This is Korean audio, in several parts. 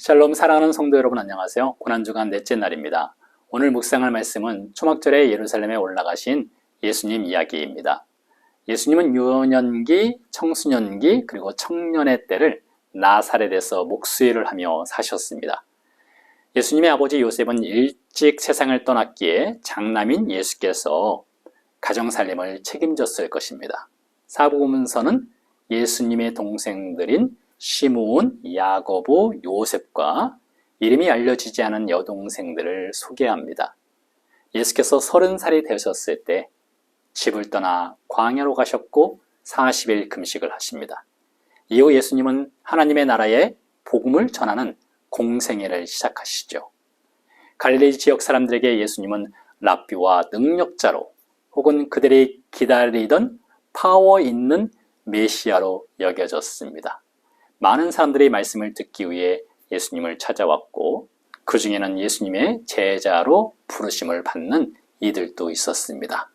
샬롬 사랑하는 성도 여러분 안녕하세요. 고난주간 넷째 날입니다. 오늘 묵상할 말씀은 초막절에 예루살렘에 올라가신 예수님 이야기입니다. 예수님은 유년기, 청소년기, 그리고 청년의 때를 나사렛에서 목수일을 하며 사셨습니다. 예수님의 아버지 요셉은 일찍 세상을 떠났기에 장남인 예수께서 가정살림을 책임졌을 것입니다. 사복음서는 예수님의 동생들인 시므온, 야고보, 요셉과 이름이 알려지지 않은 여동생들을 소개합니다. 예수께서 서른 살이 되셨을 때 집을 떠나 광야로 가셨고 40일 금식을 하십니다. 이후 예수님은 하나님의 나라에 복음을 전하는 공생애를 시작하시죠. 갈릴리 지역 사람들에게 예수님은 랍비와 능력자로 혹은 그들이 기다리던 파워 있는 메시아로 여겨졌습니다. 많은 사람들이 말씀을 듣기 위해 예수님을 찾아왔고 그 중에는 예수님의 제자로 부르심을 받는 이들도 있었습니다.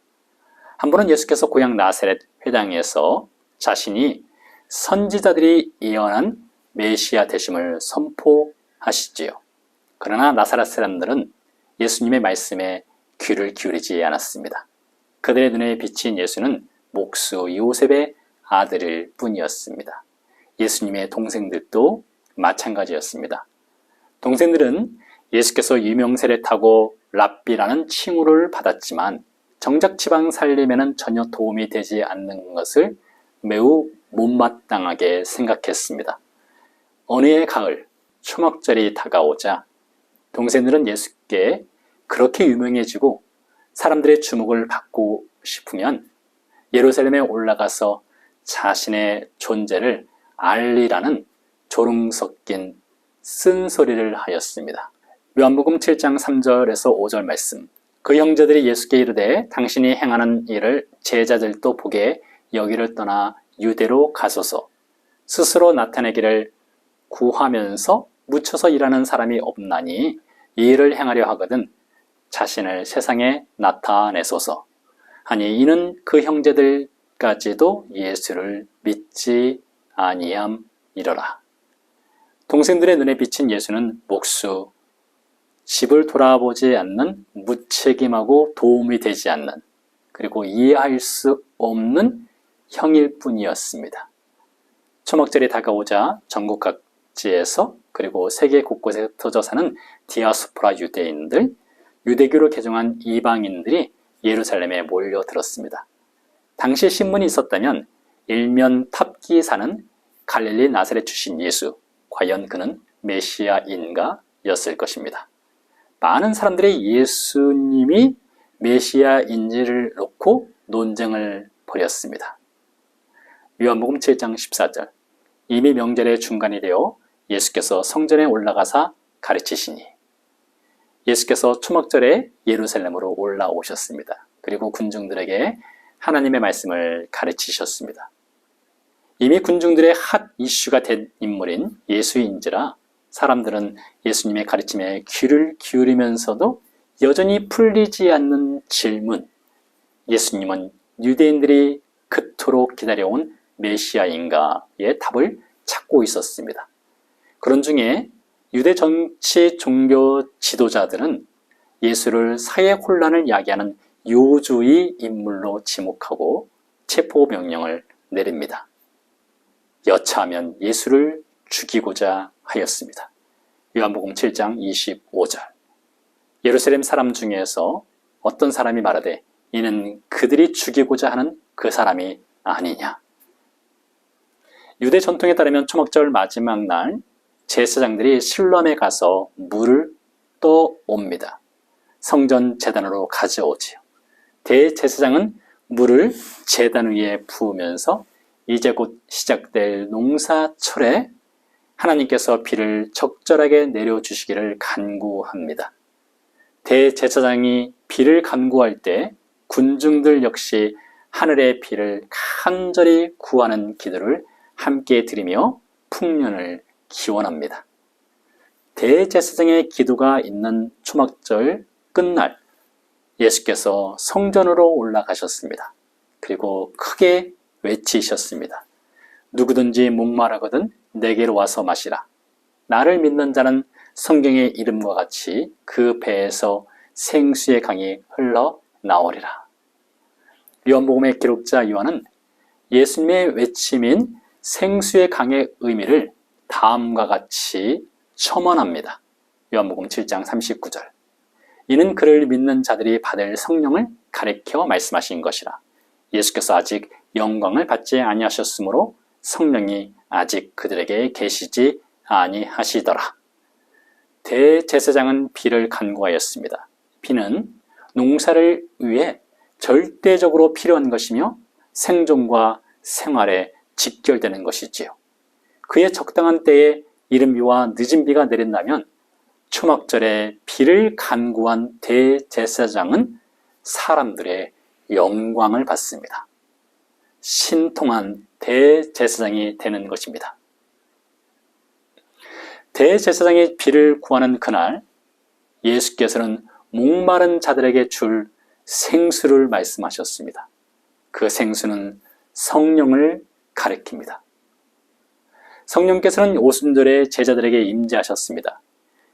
한 번은 예수께서 고향 나세렛 회당에서 자신이 선지자들이 예언한 메시아 되심을 선포하시지요. 그러나 나사렛 사람들은 예수님의 말씀에 귀를 기울이지 않았습니다. 그들의 눈에 비친 예수는 목수 요셉의 아들일 뿐이었습니다. 예수님의 동생들도 마찬가지였습니다. 동생들은 예수께서 유명세를 타고 랍비라는 칭호를 받았지만 정작 지방 살림에는 전혀 도움이 되지 않는 것을 매우 못마땅하게 생각했습니다. 어느 해 가을 초막절이 다가오자 동생들은 예수께 그렇게 유명해지고 사람들의 주목을 받고 싶으면 예루살렘에 올라가서 자신의 존재를 알리라는 조롱 섞인 쓴소리를 하였습니다. 요한복음 7장 3절에서 5절 말씀. 그 형제들이 예수께 이르되 당신이 행하는 일을 제자들도 보게 여기를 떠나 유대로 가소서 스스로 나타내기를 구하면서 묻혀서 일하는 사람이 없나니 이 일을 행하려 하거든 자신을 세상에 나타내소서 하니 이는 그 형제들까지도 예수를 믿지 아니함이러라. 동생들의 눈에 비친 예수는 목수, 집을 돌아보지 않는 무책임하고 도움이 되지 않는 그리고 이해할 수 없는 형일 뿐이었습니다. 초막절이 다가오자 전국 각지에서 그리고 세계 곳곳에 흩어져 사는 디아스포라 유대인들, 유대교를 개종한 이방인들이 예루살렘에 몰려들었습니다. 당시 신문이 있었다면 일면 탑기사는 갈릴리 나사렛 출신 예수, 과연 그는 메시아인가 였을 것입니다. 많은 사람들이 예수님이 메시아인지를 놓고 논쟁을 벌였습니다. 요한복음 7장 14절 이미 명절의 중간이 되어 예수께서 성전에 올라가사 가르치시니 예수께서 초막절에 예루살렘으로 올라오셨습니다. 그리고 군중들에게 하나님의 말씀을 가르치셨습니다. 이미 군중들의 핫 이슈가 된 인물인 예수인지라 사람들은 예수님의 가르침에 귀를 기울이면서도 여전히 풀리지 않는 질문. 예수님은 유대인들이 그토록 기다려온 메시아인가의 답을 찾고 있었습니다. 그런 중에 유대 정치 종교 지도자들은 예수를 사회 혼란을 야기하는 요주의 인물로 지목하고 체포 명령을 내립니다. 여차하면 예수를 죽이고자 하였습니다. 요한복음 7장 25절. 예루살렘 사람 중에서 어떤 사람이 말하되 이는 그들이 죽이고자 하는 그 사람이 아니냐. 유대 전통에 따르면 초막절 마지막 날 제사장들이 실로암에 가서 물을 떠옵니다. 성전 재단으로 가져오지요. 대제사장은 물을 재단 위에 부으면서 이제 곧 시작될 농사철에 하나님께서 비를 적절하게 내려주시기를 간구합니다. 대제사장이 비를 간구할 때 군중들 역시 하늘의 비를 간절히 구하는 기도를 함께 드리며 풍년을 기원합니다. 대제사장의 기도가 있는 초막절 끝날 예수께서 성전으로 올라가셨습니다. 그리고 크게 외치셨습니다. 누구든지 목마르거든 내게로 와서 마시라. 나를 믿는 자는 성경의 이름과 같이 그 배에서 생수의 강이 흘러 나오리라. 요한복음의 기록자 요한은 예수님의 외침인 생수의 강의 의미를 다음과 같이 첨언합니다. 요한복음 7장 39절. 이는 그를 믿는 자들이 받을 성령을 가리켜 말씀하신 것이라. 예수께서 아직 영광을 받지 아니하셨으므로 성령이 아직 그들에게 계시지 아니하시더라. 대제사장은 비를 간구하였습니다. 비는 농사를 위해 절대적으로 필요한 것이며 생존과 생활에 직결되는 것이지요. 그의 적당한 때에 이른 비와 늦은 비가 내린다면 초막절에 비를 간구한 대제사장은 사람들의 영광을 받습니다. 신통한 대제사장이 되는 것입니다. 대제사장이 비를 구하는 그날 예수께서는 목마른 자들에게 줄 생수를 말씀하셨습니다. 그 생수는 성령을 가리킵니다. 성령께서는 오순절에 제자들에게 임재하셨습니다.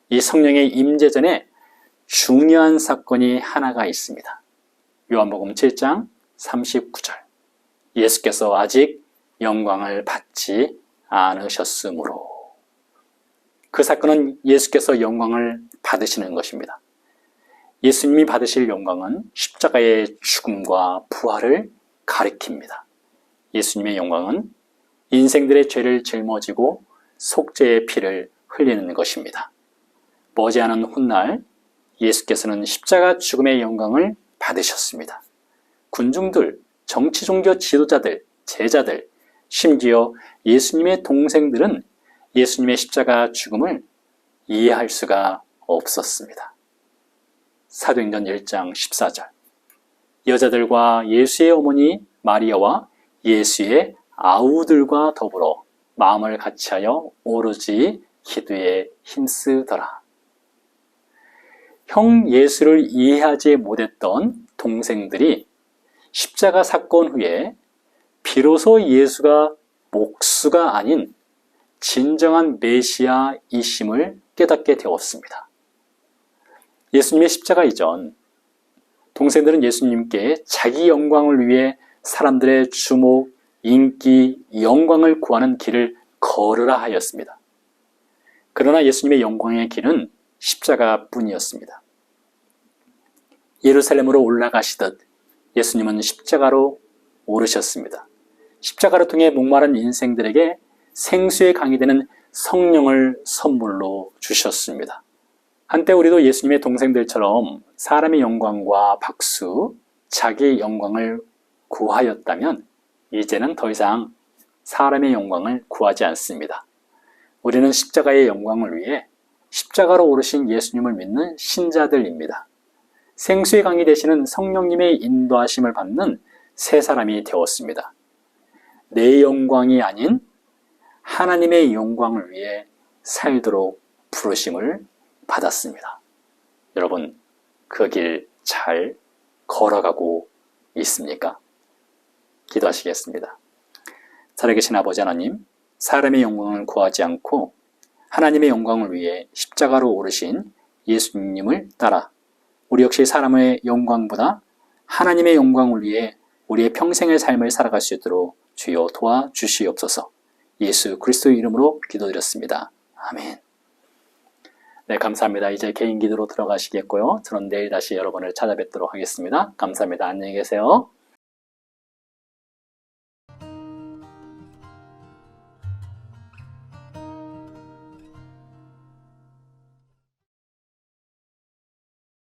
이 성령의 임재 전에 중요한 사건이 하나가 있습니다. 요한복음 7장 39절. 예수께서 아직 영광을 받지 않으셨으므로. 그 사건은 예수께서 영광을 받으시는 것입니다. 예수님이 받으실 영광은 십자가의 죽음과 부활을 가리킵니다. 예수님의 영광은 인생들의 죄를 짊어지고 속죄의 피를 흘리는 것입니다. 머지않은 훗날 예수께서는 십자가 죽음의 영광을 받으셨습니다. 군중들, 정치 종교 지도자들, 제자들, 심지어 예수님의 동생들은 예수님의 십자가 죽음을 이해할 수가 없었습니다. 사도행전 1장 14절 여자들과 예수의 어머니 마리아와 예수의 아우들과 더불어 마음을 같이하여 오로지 기도에 힘쓰더라. 형 예수를 이해하지 못했던 동생들이 십자가 사건 후에 비로소 예수가 목수가 아닌 진정한 메시아이심을 깨닫게 되었습니다. 예수님의 십자가 이전 동생들은 예수님께 자기 영광을 위해 사람들의 주목, 인기, 영광을 구하는 길을 걸으라 하였습니다. 그러나 예수님의 영광의 길은 십자가 뿐이었습니다. 예루살렘으로 올라가시듯 예수님은 십자가로 오르셨습니다. 십자가를 통해 목마른 인생들에게 생수의 강이 되는 성령을 선물로 주셨습니다. 한때 우리도 예수님의 동생들처럼 사람의 영광과 박수, 자기의 영광을 구하였다면 이제는 더 이상 사람의 영광을 구하지 않습니다. 우리는 십자가의 영광을 위해 십자가로 오르신 예수님을 믿는 신자들입니다. 생수의 강이 되시는 성령님의 인도하심을 받는 새 사람이 되었습니다. 내 영광이 아닌 하나님의 영광을 위해 살도록 부르심을 받았습니다. 여러분, 그 길 잘 걸어가고 있습니까? 기도하시겠습니다. 살아계신 아버지 하나님, 사람의 영광을 구하지 않고 하나님의 영광을 위해 십자가로 오르신 예수님을 따라 우리 역시 사람의 영광보다 하나님의 영광을 위해 우리의 평생의 삶을 살아갈 수 있도록 주여 도와주시옵소서 예수 그리스도의 이름으로 기도드렸습니다. 아멘. 네, 감사합니다. 이제 개인 기도로 들어가시겠고요. 저는 내일 다시 여러분을 찾아뵙도록 하겠습니다. 감사합니다. 안녕히 계세요.